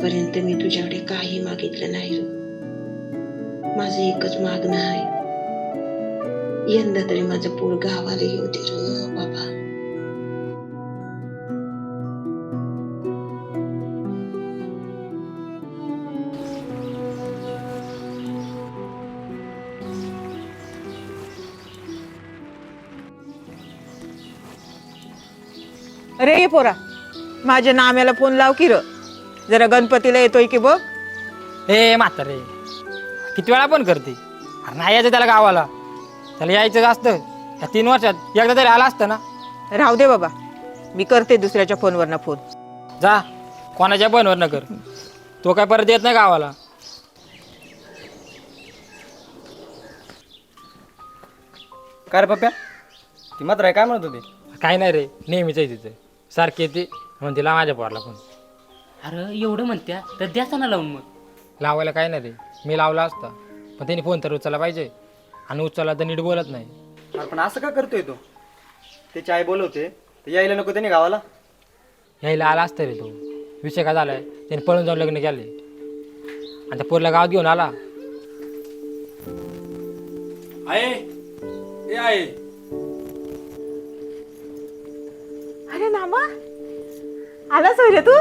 आजपर्यंत मी तुझ्याकडे काही मागितलं नाही माझं एकच मागणं आहे. यंदा तरी माझं पोर गावाला येऊ दे बाबा. अरे ये पोरा माझ्या नाम्याला फोन लाव की र. जरा गणपतीला येतोय की बघ. हे म्हातारे. किती वेळा पण करते? अरे नाही यायचं त्याला गावाला. त्याला यायचं असतं. या तीन वर्षात एकदा तरी आला असतं ना. राहू दे बाबा. मी करते दुसऱ्याच्या फोनवरनं फोन. जा. कोणाच्या बनवर न कर. तो काय परत येत नाही गावाला. काय रे पप्प्या? ती मात्र आहे काय म्हणत होती? काय नाही रे. नेहमीच आहे तिथं. सारखी येते म्हणून तिला माझ्या पोरला पण अरे एवढं म्हणत्या तर द्याचा ना लावून मग. लावायला काय नाही रे. मी लावला असता. पण त्यांनी फोन तर उचलला पाहिजे. आणि उचलला तर नीट बोलत नाही. अरे पण असं का करतोय तो? त्याची आई बोलवते. तर यायला नको त्याने गावाला? यायला आला असतं रे तो. विषय काय झालाय? त्याने पळून जाऊन लग्न केले आणि त्या पोरला गावात घेऊन आला. आहे ए आहे अरे नामा आलाच होय रे तू?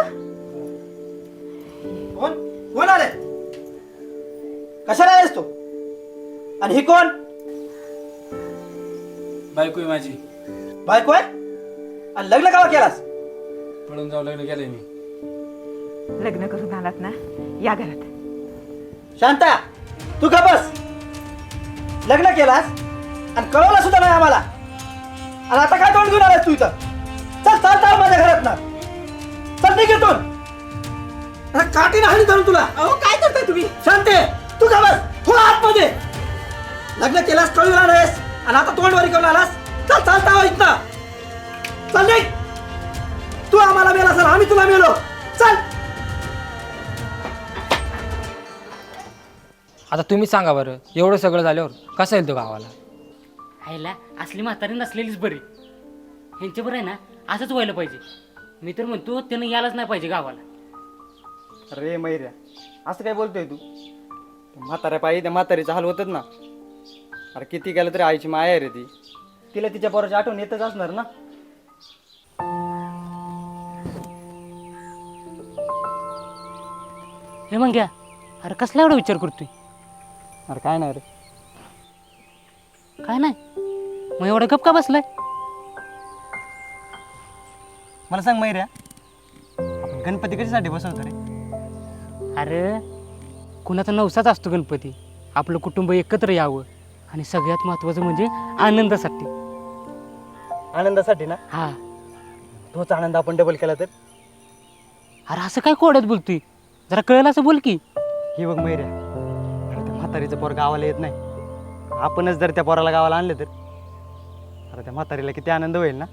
कोण? कोण आले कशाला आलेस तू? आणि ही कोण? बायको आहे माझी. बायको आहे? आणि लग्न कावा केलास? पळून जाऊ लग्न केलंय मी. लग्न करून आलात ना? या घरात. शांता तू का बस? लग्न केलास आणि कळवलं सुद्धा नाही आम्हाला. आणि आता काय तोंड घेऊन आलास तू इथं? चल चल चाल माझ्या घरात ना चल निघ इथून. अरे काठी हानी धरून तुला. अहो काय करताय तुम्ही? शांते तू का बस हो आतमध्ये. लग्न केलास कळून आलास आणि आता तोंडवारी करून आलास. चल चालता इथनं चल निघ. तू आम्हाला मेला असेल आम्ही तुला मेलो. चल. आता तुम्हीच सांगा बरं एवढं सगळं झाल्यावर कसं येईल तो गावाला? आईला असली म्हातारी नसलेलीच बरी. ह्यांच्या बरं आहे ना असंच व्हायला पाहिजे. मी तर म्हणतो त्यानं यायलाच नाही पाहिजे गावाला. अरे मैऱ्या असं काय बोलतोय तू? म्हाताऱ्या पायी त्या म्हातारीचा हाल होतच ना. अरे किती केलं तरी आईची माया आहे रे ती. तिला तिच्या पोराची आठवण येतच असणार ना. हे मग घ्या. अरे कसला एवढा विचार करतोय? अरे काय नाही रे. काय नाही? मग एवढा गप का बसलाय? मला सांग मैऱ्या आपण गणपती कशासाठी बसवतो रे? अरे कुणाचा नवसाच असतो गणपती. आपलं कुटुंब एकत्र यावं. आणि सगळ्यात महत्त्वाचं म्हणजे आनंदासाठी. आनंदासाठी ना? हा. तोच आनंद आपण डबल केला तर? अरे असं काय कोड्यात बोलतोय? जरा कळलं असं बोल की. ही बघ मैऱ्या अरे त्या म्हातारीचं पोर गावाला येत नाही. आपणच जर त्या पोराला गावाला आणलं तर? अरे त्या म्हातारीला किती आनंद होईल ना?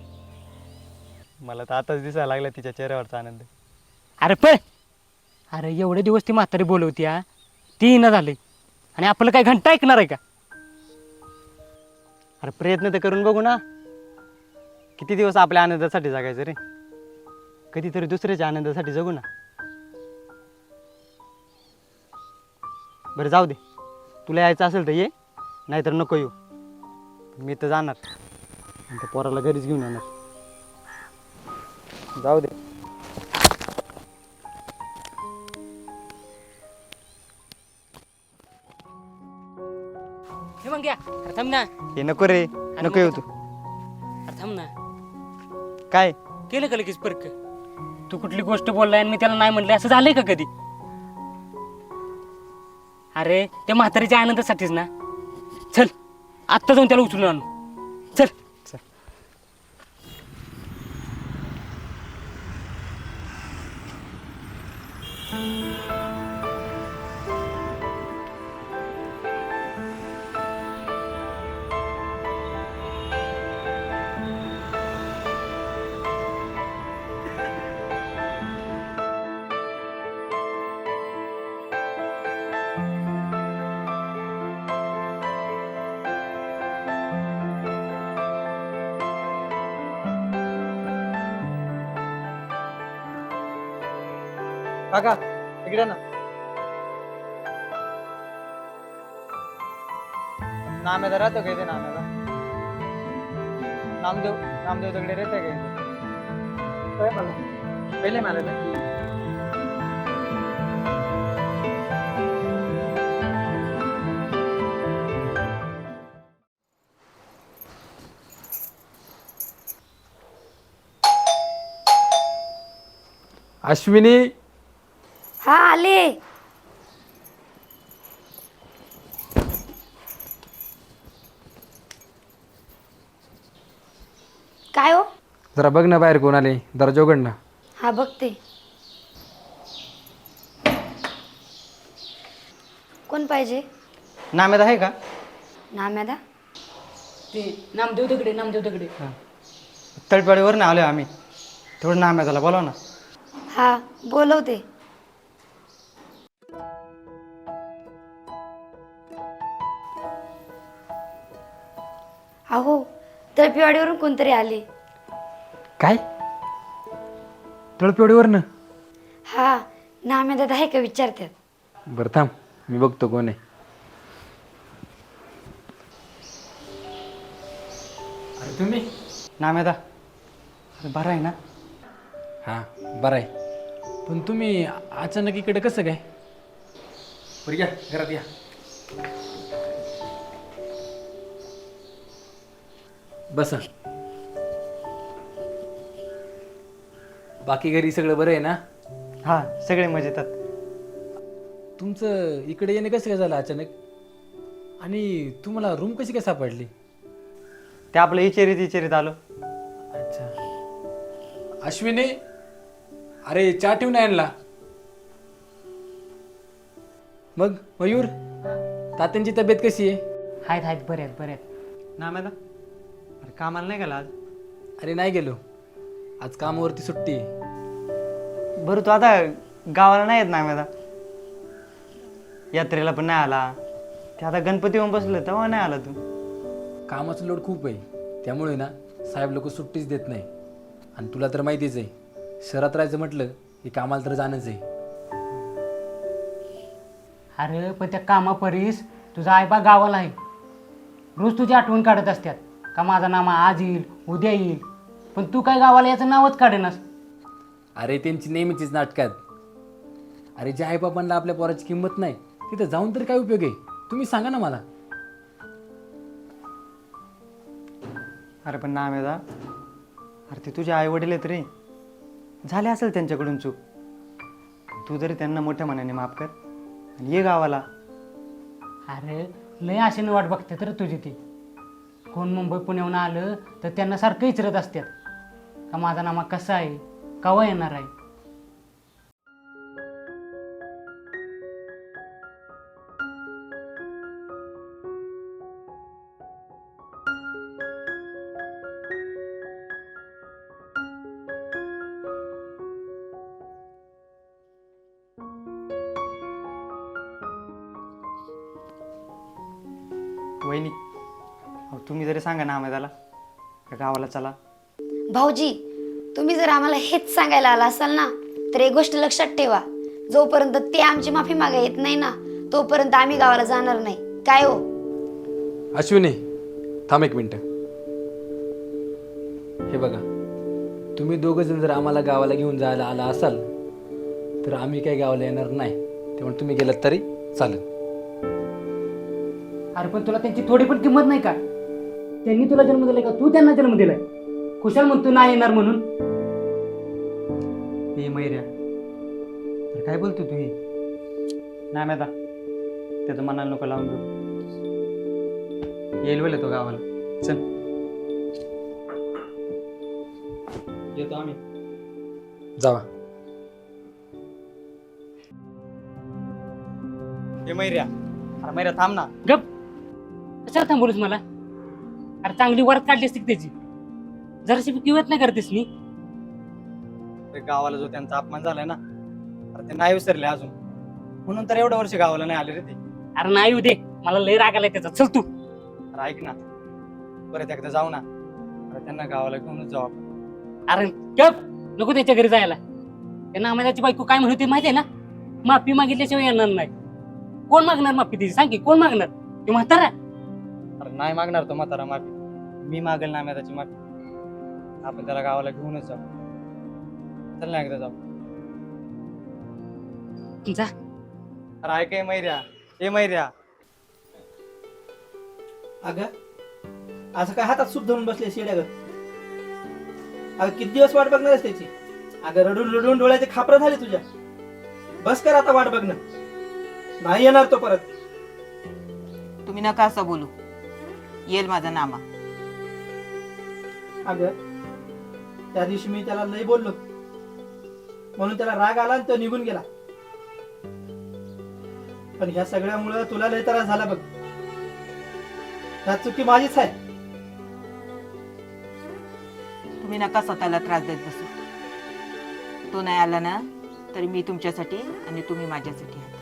मला तर आताच दिसायला लागला तिच्या चेहऱ्यावरचा आनंद. अरे पळ! अरे एवढे दिवस ती म्हातारी बोलवती हा? ती न झाले. आणि आपलं काय घंटा ऐकणार आहे का? अरे प्रयत्न तर करून बघू ना. किती दिवस आपल्या आनंदासाठी जगायचं रे? कधीतरी दुसऱ्याच्या आनंदासाठी जगू ना. बरं जाऊ दे. तुला यायचं असेल तर ये नाहीतर नको येऊ. मी तर जाणार. आणि त्या पोराला घरीच घेऊन येणार. जाऊ दे. घ्या. अरे थांब ना. हे नको रे नको येऊ तू. थांब ना. काय? केलं का लगेच परक? तू कुठली गोष्ट बोललाय आणि मी त्याला नाही म्हणले असं झालंय का कधी? अरे त्या म्हातारीच्या आनंदासाठीच ना. चल आत्ता जाऊन त्याला उचलून आणू. चल. काका इकडे ना. नाम्याचा राहतो का इथे नाम्याचा नामदेव नामदेव दगडे राहते का इथे? पहिले मला अश्विनी आले. काय हो? जरा बघ ना बाहेर कोण आले. दर्जा उघड ना. हा बघते. कोण पाहिजे? नाम्यात आहे का? नाम्यादा? ते नामदेव दगडे नामदेव दगडे. तळपाडीवर ना आलोय आम्ही. थोडं नाम्याला बोलाव ना. हा बोलवते. अहो तळपिवाडीवरून कोणतरी आले. काय? तळपिवडीवर ना हा नाम्यादादा आहे का विचारतात. बरं थांब मी बघतो कोण आहे. अरे तुम्ही? नाम्यादा अरे बरं आहे ना? हां बरं आहे. पण तुम्ही अचानक इकडे कसं काय? बरं या घरात या. बसा. बाकी घरी सगळं बरं आहे ना? हा सगळे मजेतात. तुमचं इकडे येणे कसं काय झालं अचानक? आणि तुम्हाला रूम कशी काय सापडली? ते आपलं इचेरीत इचेरीत आलो. अच्छा. अश्विनी? अरे चहा ठेवून आणला. मग मयूर? तात्यांची तब्येत कशी आहे? आहेत आहेत बरे आहेत बरे आहेत. नाम्यादा अरे कामाला नाही गेला आज? अरे नाही गेलो. आज कामावरती सुट्टी आहे. बरं तू आता गावाला नाही येत नाम्यादा यात्रेला पण नाही आला. ते आता गणपती येऊन बसलं तेव्हा नाही आला तू. कामाचं लोड खूप आहे. त्यामुळे ना साहेब लोक सुट्टीच देत नाही. आणि तुला तर माहितीच आहे शहरात राहायचं म्हटलं की कामाला तर जाणंच आहे. अरे पण त्या कामापरीस तुझा आईबा गावाला आहे. रोज तुझी आठवण काढत असतात का माझा नामा आज येईल उद्या येईल? पण तू काय गावाला याचं नावच काढेनास? अरे त्यांची नेहमीचीच नाटकात अरे ज्या आईबापांना आपल्या पोराची किंमत नाही तिथं जाऊन तरी काय उपयोग आहे? तुम्ही सांगा ना मला. अरे पण नाम्यादा अरे ते तुझे आई वडील आहेत रे. झाले असेल त्यांच्याकडून चूक. तू जरी त्यांना मोठ्या मनाने माफ कर आणि ये गावाला. अरे लय आशेने वाट बघते तर तुझी ती. कोण मुंबई पुण्याहून आलं तर त्यांना सारखं इचरत असतात का माझा नामा कसा आहे? केव्हा येणार आहे? सांगा ना आम्हाला का गावाला चला. भाऊजी तुम्ही जर आम्हाला हेच सांगायला आला असाल ना तर एक गोष्ट लक्षात ठेवा. जोपर्यंत ते आमची माफी मागा येत नाही ना तोपर्यंत आम्ही गावाला जाणार नाही. काय हो? अश्विनी थांब एक मिनटं. हे बघा तुम्ही दोघं जण जर आम्हाला गावाला घेऊन जायला आला असाल तर आम्ही काही गावाला येणार नाही. त्यामुळे तुम्ही गेलात तरी चालेल. अरे पण तुला त्यांची थोडी पण किंमत नाही का? त्यांनी तुला जन्म दिलाय का? तू त्यांना जन्म दिलाय. कुशाल म्हणतो नाही येणार म्हणून. हे मैऱ्या. तर काय बोलतो तू हे? नाम्यादा त्याचं मनाला नको लावून देऊ. येईल वेळ तो गावाला. चल. येतो आम्ही. जावा. हे मैऱ्या. अरे मैऱ्या थांब ना. गप. कशाला थांबवलीस मला? अरे चांगली वरात काढली असती त्याची? जराशी किंमत नाही करतेस मी. ते गावाला जो त्यांचा अपमान झालाय ना अरे ते नाही विसरले अजून. म्हणून तर एवढं वर्ष गावाला नाही आले रे ते. अरे नाही येऊ दे मला लय राग आलाय त्याचा. चल तू. अरे ऐक ना. परत एकदा जाऊ ना. अरे त्यांना गावाला घेऊनच जाऊ आपण. अरे गप नको त्याच्या घरी जायला. त्या नाम्याची बायको काय म्हणते माहितीये ना? माफी मागितल्याशिवाय येणार नाही. कोण मागणार माफी तिची सांग की कोण मागणार? ते म्हातारा? अरे नाही मागणार तो म्हातारा माफी. मी मागेल ना त्याची माफी. आपण त्याला गावाला घेऊनच जाऊ. चल ना एकदा जाऊ. जा. अरे ऐक ए मैऱ्या ए मैऱ्या. अगं असं काय हातात सूप धरून बसले शेड्यागत? अगं किती दिवस वाट बघणार आहेस त्याची? अगं रडून रडून डोळ्याचे खापरं झाले तुझ्या. बस कर आता वाट बघणं. नाही येणार तो परत. तुम्ही नका असं बोलू. येईल माझा नामा. अगं त्या दिवशी मी त्याला लय बोललो. म्हणून त्याला राग आला आणि तो निघून गेला. पण ह्या सगळ्यामुळं तुला लय त्रास झाला बघ. ह्या चुकी माझीच आहे. तुम्ही नका स्वतःला त्रास देत बसू. तो नाही आला ना तरी मी तुमच्यासाठी आणि तुम्ही माझ्यासाठी आहे.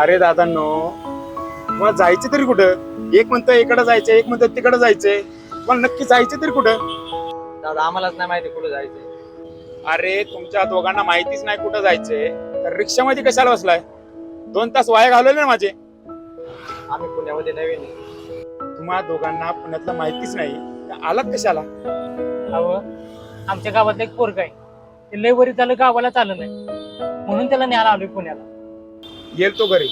अरे दादांनो मला जायचं तरी कुठं? एक म्हणतं इकडं जायचं एक म्हणतं तिकडं जायचंय. तुम्हाला नक्की जायचं तरी कुठं? दादा आम्हालाच नाही माहिती कुठे जायचंय. अरे तुमच्या दोघांना माहितीच नाही कुठं जायचंय. तर रिक्षामध्ये कशाला बसलाय? दोन तास वाया घालवले ना माझे. आम्ही पुण्यामध्ये नवीन आहे. तुम्हा दोघांना पुण्यातलं माहितीच नाही. तर आलात कशाला? अहो आमच्या गावातलं एक पोरग आहे. ते लय वरी झालं गावाला चाललं नाही. म्हणून त्याला न्यायला आलोय पुण्याला. येईल तो घरी.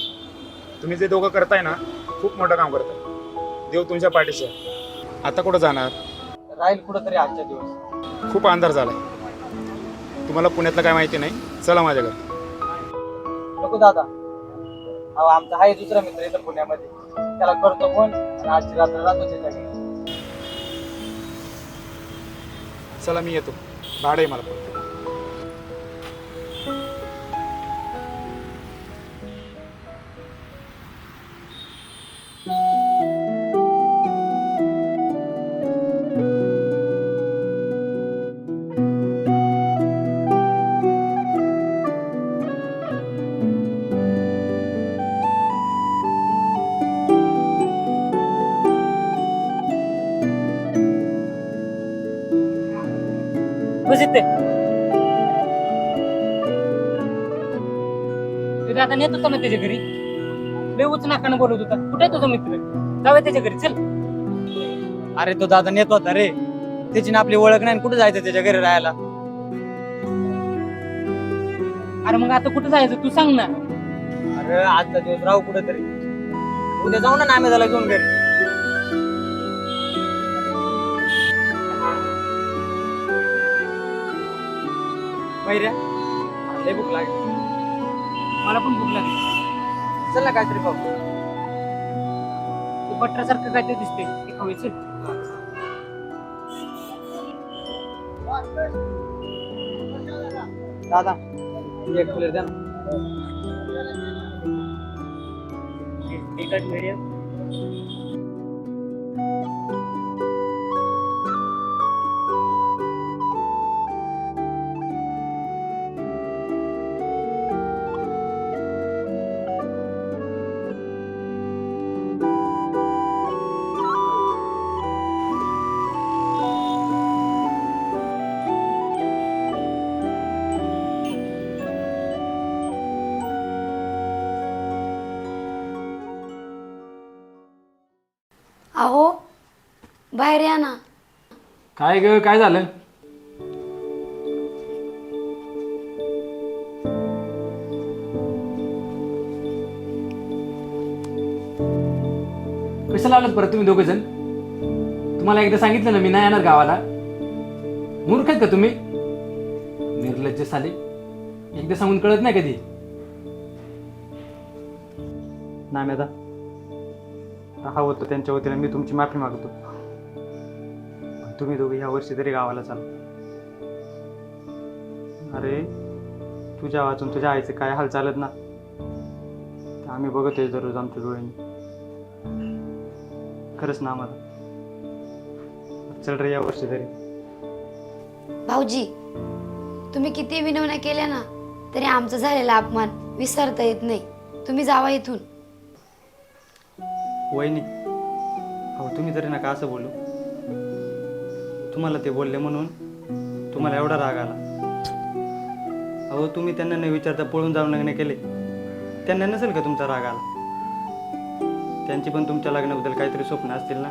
तुम्ही जे दोघं करताय ना खूप मोठं काम करताय. देव तुमच्या पाठीशी आहे. आता कुठं जाणार? राहील कुठं तरी आजच्या दिवस. खूप अंधार झालाय. तुम्हाला पुण्यातलं काय माहिती नाही? चला माझ्या घरी नको दादा. अहो आमचा आहे दुसरा मित्र इथं पुण्यामध्ये. त्याला करतो फोन आणि आजची रात्र राहतो. चला मी येतो. भाडं आहे मला. फक्त. आता नेत होता ना त्याच्या घरी. लय उच नाकानं बोलत होता. कुठे आहे तुझा मित्र? जाऊया त्याच्या घरी चल. अरे तो दादा नेत होता रे. त्याची ना आपली ओळख नाही कुठे जायचं त्याच्या घरी राहायला? अरे मग आता कुठे जायचं? तू सांग ना. अरे आजचा दिवस राहू कुठं तरी उद्या जाऊ ना नामे झाला घेऊन घरी. मैऱ्या लय भूक लागली. मला पण भूक लागली. चल ना काहीतरी खाऊ. ते बटरासारखं काहीतरी दिसते ते खाऊ चल. दादा एक प्लेट द्या ना. तिखट मिडियम बाहेर या ना. काय ग काय झालं? कशाला आलात परत तुम्ही दोघे जण? तुम्हाला एकदा सांगितलं ना मी नाही येणार गावाला. मूर्ख आहेत का तुम्ही? निर्लज्ज साले. एकदा सांगून कळत नाही कधी. नाम्यादा हा होतं त्यांच्या वतीने मी तुमची माफी मागतो. तुम्ही दोघे ह्या वर्षी तरी गावाला चाल. अरे तुझ्या वाचून तुझ्या आईचे काय हाल चालत ना. आम्ही बघतोय दररोज आमच्या डोळ्यांनी. खरंच ना आम्हाला. चल रे या वर्षी तरी. भाऊजी तुम्ही किती विनवण्या केल्या ना तरी आमचा झालेला अपमान विसरता येत नाही. तुम्ही जावा इथून. वहिनी अहो तुम्ही तरी नका असं बोलू. तुम्हाला ते बोलले म्हणून तुम्हाला एवढा राग आला. अहो तुम्ही त्यांना न विचारता पळून जाऊन लग्न केले. त्यांना नसेल का तुमचा राग आला? त्यांची पण तुमच्या लग्नाबद्दल काहीतरी स्वप्न असतील ना?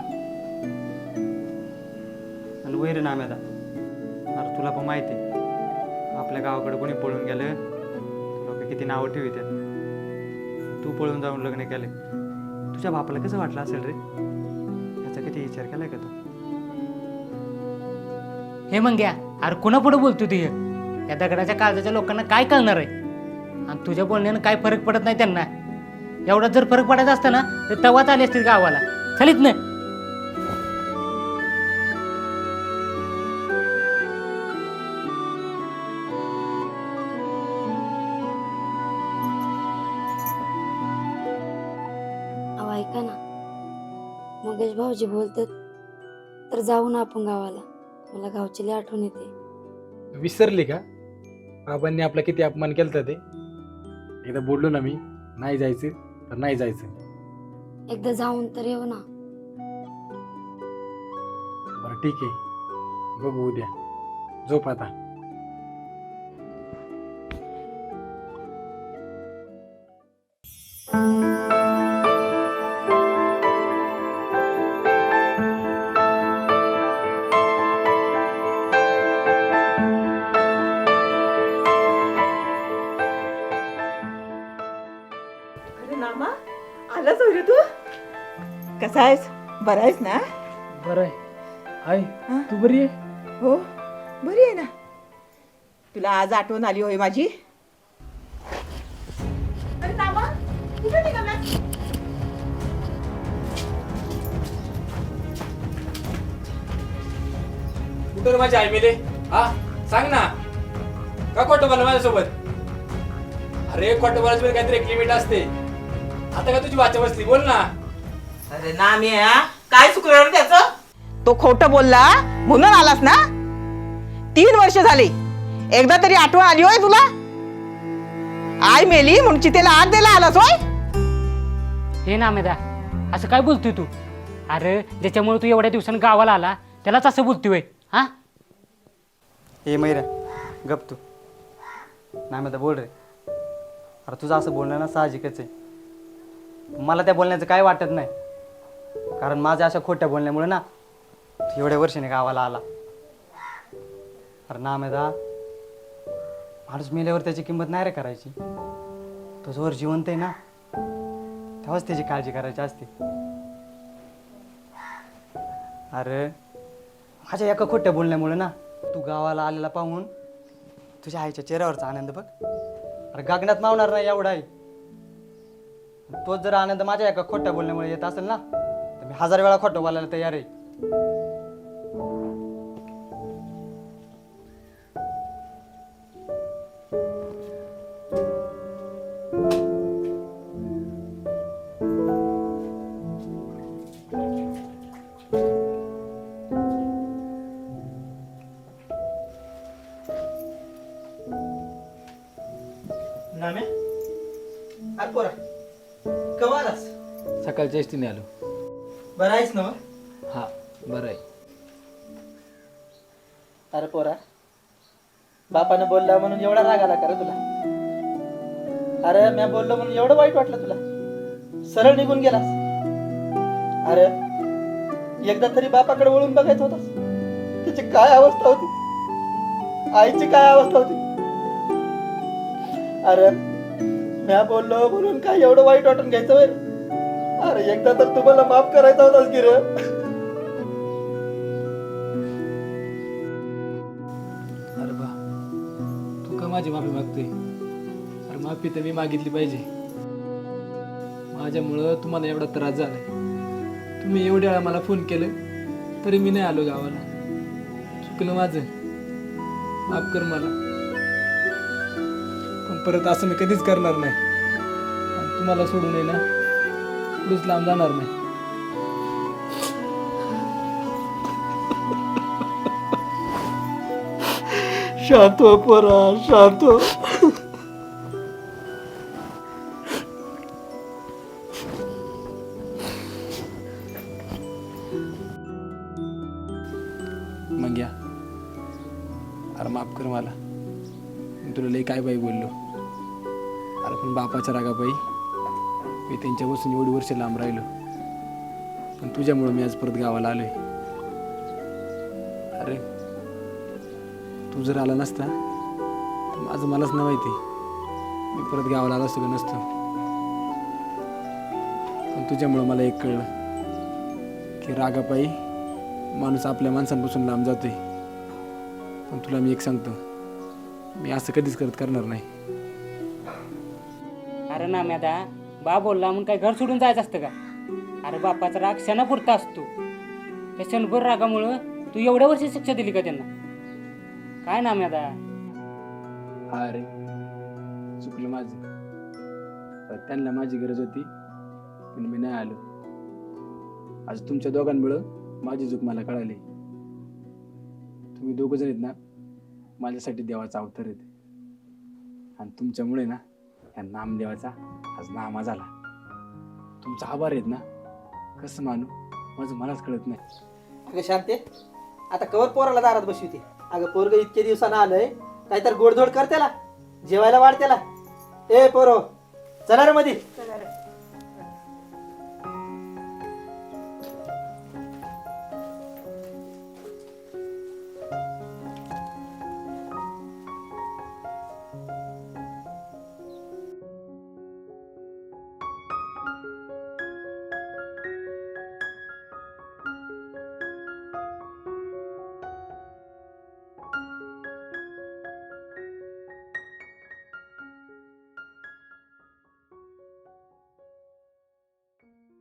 आणि वैर नाम्यादा अरे तुला पण माहिती आहे. आपल्या गावाकडे कोणी पळून गेलं लोक किती नावं ठेवितात. तू पळून जाऊन लग्न केले. तुझ्या बापाला कसं वाटलं असेल रे? याचा किती विचार केलाय का तू? हे मग घ्या अरे कुणा पुढे बोलतो तू हे? या दगडाच्या काळजाच्या लोकांना काय कळणार आहे? आणि तुझ्या बोलण्यानं काय फरक पडत नाही त्यांना? एवढा जर फरक पडायचा असता ना तर तवाच आले असतील गावाला. चलित ना. अहो ऐका ना. मगेश भाऊजी बोलतात तर जाऊ ना आपण गावाला. मला गावची लई आठवण येते. विसरली का? बाबांनी आपला किती अपमान केला ते? एकदा बोललो ना मी नाही जायचं तर नाही जायचं. एकदा जाऊन तर येऊ ना. बरं ठीक आहे. बघू उद्या. झोप आता. कसा आहेस? बरा आहेस ना? बरं आहे. हा? तू बरी आहे? हो बरी आहे ना. तुला आज आठवण आली होय माझी? अरे कुठे निघालास? कुठं रे माझी आई मेले? हा सांग ना. का खोटं बोला माझ्यासोबत? अरे खोटं बोलायचं काहीतरी एक लिमिट असते. आता का तुझी वाचा बसली? बोल ना. अरे नाम्या काय चुकलं त्याचं? तो खोटं बोलला म्हणून आलास ना? तीन वर्ष झाली. एकदा तरी आठवण आली होय तुला? आई मेली म्हणून चितेला आग द्यायला आलास होय? हे ना मेदा असं काय बोलतोय तू? अरे ज्याच्यामुळे तू एवढ्या दिवसांनी गावाला आला त्यालाच असं बोलतोय हा? ए मैरा गप तू. नाही आता बोल रे. अरे तुझं असं बोलणं ना साहजिकच आहे. मला त्या बोलण्याचं काय वाटत नाही. कारण माझ्या अशा खोट्या बोलण्यामुळे ना एवढ्या वर्षाने गावाला आला. अरे ना मेदा माणूस मेल्यावर त्याची किंमत नाही रे करायची. तो जोर जिवंत आहे ना तेव्हाच त्याची काळजी करायची असते. अरे माझ्या एका खोट्या बोलण्यामुळे ना तू गावाला आलेला पाहून तुझ्या आईच्या चेहऱ्यावरचा आनंद बघ. अरे गागण्यात मावणार नाही एवढा आहे तोच जर आनंद माझ्या एका खोट्या बोलण्यामुळे येत असेल ना मी हजार वेळा खोटं बोलायला तयार आहे. नाम्या अरे पोरा कवा आलास सकाळच्या एसटीने आलो. बरं आहेस ना? हा बरं आहे. अरे पोरा बापानं बोलला म्हणून एवढा राग आला का रे तुला? अरे मी बोललो म्हणून एवढं वाईट वाटलं तुला? सरळ निघून गेलास. अरे एकदा तरी बापाकडे वळून बघायचं होतास तिची काय अवस्था होती? आईची काय अवस्था होती? अरे मी बोललो म्हणून काय एवढं वाईट वाटून घ्यायचं होय? रे? अरे एकदा तर तुम्हाला माफ करायचा होताच गिर अरे बा तू का माझी माफी मागतोय? अरे माफी तर मी मागितली पाहिजे. माझ्यामुळं तुम्हाला एवढा त्रास झालाय. तुम्ही एवढ्या वेळा मला फोन केलं तरी मी नाही आलो गावाला. चुकलं माझं. माफ कर मला. पण परत असं मी कधीच करणार नाही. तुम्हाला सोडून ये ना कुठेच लांब जाणार नाही. शांत हो पोरा शांत हो. मग या अरे माफ कर मला. मी तुला लई काय बाई बोललो. अरे पण बापाच्या रागाबाई मी त्यांच्यापासून एवढी वर्ष लांब राहिलो. पण तुझ्यामुळं मी आज परत गावाला आलोय. अरे तू जर आला नसता तर माझं मलाच न माहिती. मी परत गावाला आलो सगळं नसतं? पण तुझ्यामुळं मला एक कळलं की रागापायी माणूस आपल्या माणसांपासून लांब जातोय. पण तुला मी एक सांगतो मी असं कधीच करत करणार नाही. अरे ना म्यादा. बा बोलला म्हणून काय घर सोडून जायचं असतं का? अरे बापाचा राग क्षणापुरता असतो. त्या क्षणभर रागामुळं तू एवढ्या वर्षी शिक्षा दिली का त्यांना? काय ना आता? अरे चुकलं माझं. त्यांना माझी गरज होती पण मी नाही आलो. आज तुमच्या दोघांमुळं माझी चूक मला कळाली. तुम्ही दोघं जण आहेत ना माझ्यासाठी देवाचा अवतार आहेत. आणि तुमच्यामुळे ना या नामदेवाचा आज नामा झाला. तुमचा आभार आहेत ना? कसं मानू? माझं मलाच कळत नाही. अगं शांते आता कवर पोराला दारात बसवते. अगं पोरग इतके दिवसानं आलंय काहीतरी गोडधोड कर त्याला. जेवायला वाढ त्याला. ए पोरो चला रे मधी.